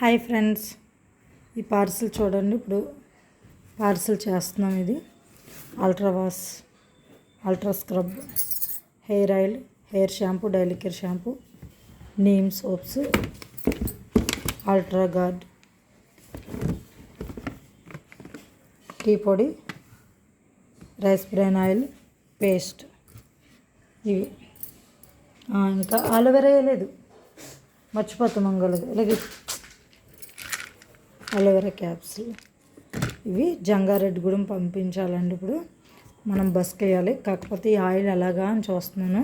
Hi friends. ఈ parcel చూడండి ఇప్పుడు పార్సిల్ చేస్తున్నాం ఇది. Ultra wash ultra scrub hair oil hair shampoo daily care shampoo neem soaps ultra guard tea పొడి rice bran oil paste ఇవి. ఇంకా అలోవెరా వేయలేదు. మర్చిపోతాం మంగళది ఇలాగే అలోవెరా క్యాప్సుల్ ఇవి జంగారెడ్డిగూడెం పంపించాలండి ఇప్పుడు. మనం బస్కి వేయాలి కాకపోతే ఈ ఆయిల్ ఎలాగా అని చూస్తున్నాను.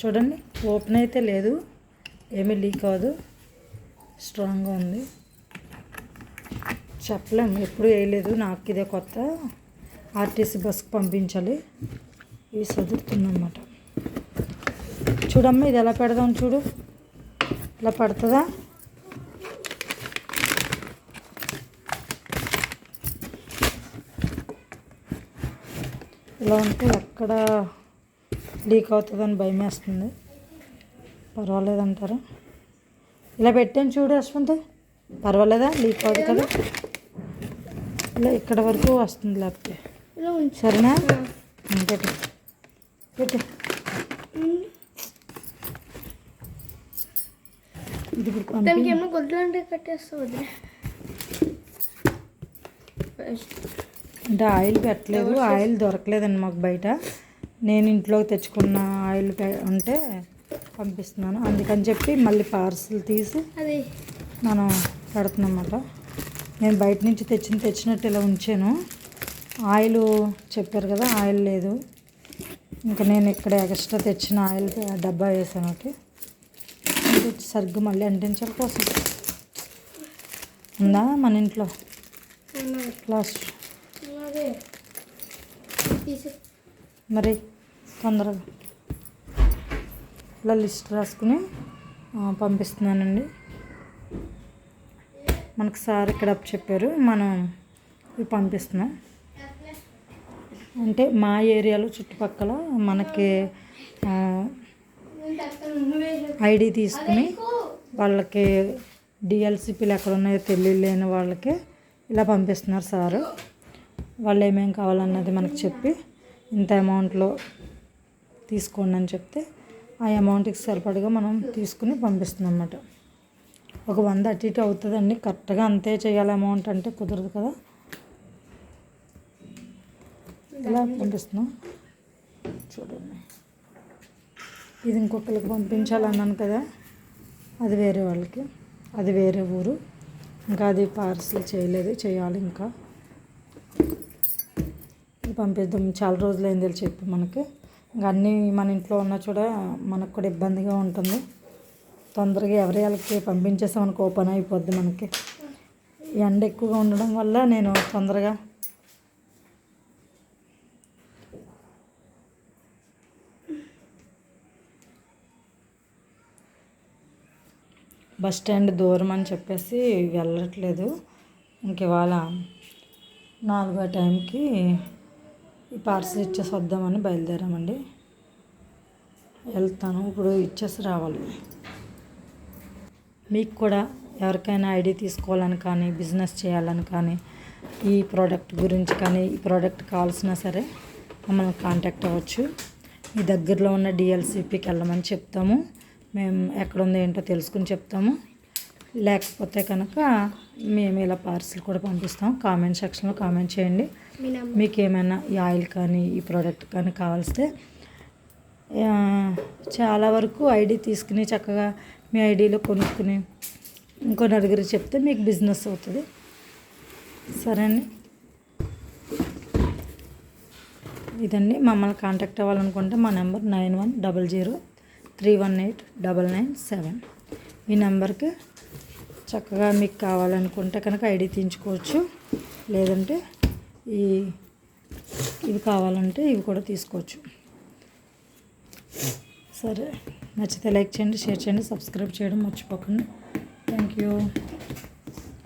చూడండి. ఓపెన్ అయితే లేదు. ఏమీ లీక్ అవ్వదు స్ట్రాంగ్గా ఉంది. చెప్పలేం. ఎప్పుడు వేయలేదు. నాకు ఇదే కొత్త. ఆర్టీసీ బస్కి పంపించాలి. ఇవి చదువుతుందన్నమాట చూడమ్మా ఇది ఎలా పెడదాం చూడు. ఇలా పడుతుందా? ఇలా ఉంటే ఎక్కడ లీక్ అవుతుందని భయం వేస్తుంది పర్వాలేదంటారా? ఇలా పెట్టాను చూడు యశ్వంత్. పర్వాలేదా? లీక్ అవుతుంది కదా. ఇలా ఇక్కడ వరకు వస్తుంది లేకపోతే. సరేనా? పెట్టు. పెట్టు. ఇది ఇప్పుడు పంపి దానికి ఏమో గొడ్లు అంటే కట్టేస్తావు వదిలే అంటే ఆయిల్ పెట్టలేదు. ఆయిల్ దొరకలేదండి మాకు బయట. నేను ఇంట్లోకి తెచ్చుకున్న ఆయిల్ ఉంటే పంపిస్తున్నాను. అందుకని చెప్పి మళ్ళీ పార్సిల్ తీసి అది. మనం పెడుతున్నమాట. నేను బయట నుంచి తెచ్చిన తెచ్చినట్టు ఇలా ఉంచాను. ఆయిల్ చెప్పారు కదా ఆయిల్ లేదు. ఇంకా నేను ఇక్కడ ఎక్స్ట్రా తెచ్చిన ఆయిల్ డబ్బా వేసాను ఒకటి సరిగ్గా మళ్ళీ అంటించాలి కోసం. ఉందా మన ఇంట్లో. లాస్ట్. మరి తొందరగా. ఇలా లిస్ట్ రాసుకుని పంపిస్తున్నానండి. మనకు సార్ ఇక్కడ అప్ చెప్పారు మనం ఇవి పంపిస్తున్నాం. అంటే మా ఏరియాలో చుట్టుపక్కల మనకి ఐడి తీసుకుని వాళ్ళకి డిఎల్సిపీలు ఎక్కడ ఉన్నాయో తెలియలేని వాళ్ళకి ఇలా పంపిస్తున్నారు సారు. వాళ్ళు ఏమేమి కావాలన్నది మనకు చెప్పి ఇంత అమౌంట్లో తీసుకోండి అని చెప్తే ఆ అమౌంట్కి సరిపడగా మనం తీసుకుని పంపిస్తున్నాం అన్నమాట ఒక వంద అటు ఇటు అవుతుందండి. కరెక్ట్గా అంతే చేయాలి అమౌంట్ అంటే కుదరదు కదా. ఇలా పంపిస్తున్నాం చూడండి. ఇది ఇంకొకరికి పంపించాలన్నాను కదా. అది వేరే వాళ్ళకి. అది వేరే ఊరు. ఇంకా అది పార్సిల్ చేయలేదు. చేయాలి ఇంకా. పంపిద్దాం. చాలా రోజులైంది తెలిసి చెప్పి మనకి. ఇంకా అన్నీ మన ఇంట్లో ఉన్నా చూడ మనకు కూడా ఇబ్బందిగా ఉంటుంది. తొందరగా ఎవరి వాళ్ళకి పంపించేసామనుకో ఓపెన్ అయిపోద్ది మనకి. ఎండ ఎక్కువగా ఉండడం వల్ల నేను తొందరగా బస్ స్టాండ్ దూరం అని చెప్పేసి వెళ్ళట్లేదు. ఇంక ఇవాళ నాలుగో టైంకి ఈ పార్సల్ ఇచ్చేసి వద్దామని బయలుదేరామండి. వెళ్తాను. ఇప్పుడు ఇచ్చేసి రావాలి. మీకు కూడా ఎవరికైనా ఐడి తీసుకోవాలని కానీ బిజినెస్ చేయాలని కానీ ఈ ప్రోడక్ట్ గురించి కానీ ఈ ప్రోడక్ట్ కావాల్సినా సరే మమ్మల్ని కాంటాక్ట్ అవ్వచ్చు. మీ దగ్గరలో ఉన్న డిఎల్సిపికి వెళ్ళమని చెప్తాము. మేము ఎక్కడ ఉందో ఏంటో తెలుసుకుని చెప్తాము. లేకపోతే కనుక మేము ఇలా పార్సిల్ కూడా పంపిస్తాం. కామెంట్ సెక్షన్లో కామెంట్ చేయండి. మీకు ఏమైనా ఈ ఆయిల్ కానీ ఈ ప్రోడక్ట్ కానీ కావాల్స్తే చాలా వరకు ఐడి తీసుకుని చక్కగా మీ ఐడీలో కొనుక్కుని ఇంకో నలుగురికి చెప్తే మీకు బిజినెస్ అవుతుంది. సరే అండి ఇదండి. మమ్మల్ని కాంటాక్ట్ అవ్వాలనుకుంటే మా number nine one double zero three one eight double nine seven. ఈ నెంబర్కి చక్కగా మీకు కావాలనుకుంటే కనుక ఐడి తీయించుకోవచ్చు. లేదంటే ఈ ఇవి కావాలంటే ఇవి కూడా తీసుకోవచ్చు. సరే నచ్చితే లైక్ చేయండి షేర్ చేయండి సబ్స్క్రైబ్ చేయడం మర్చిపోకండి. Thank you.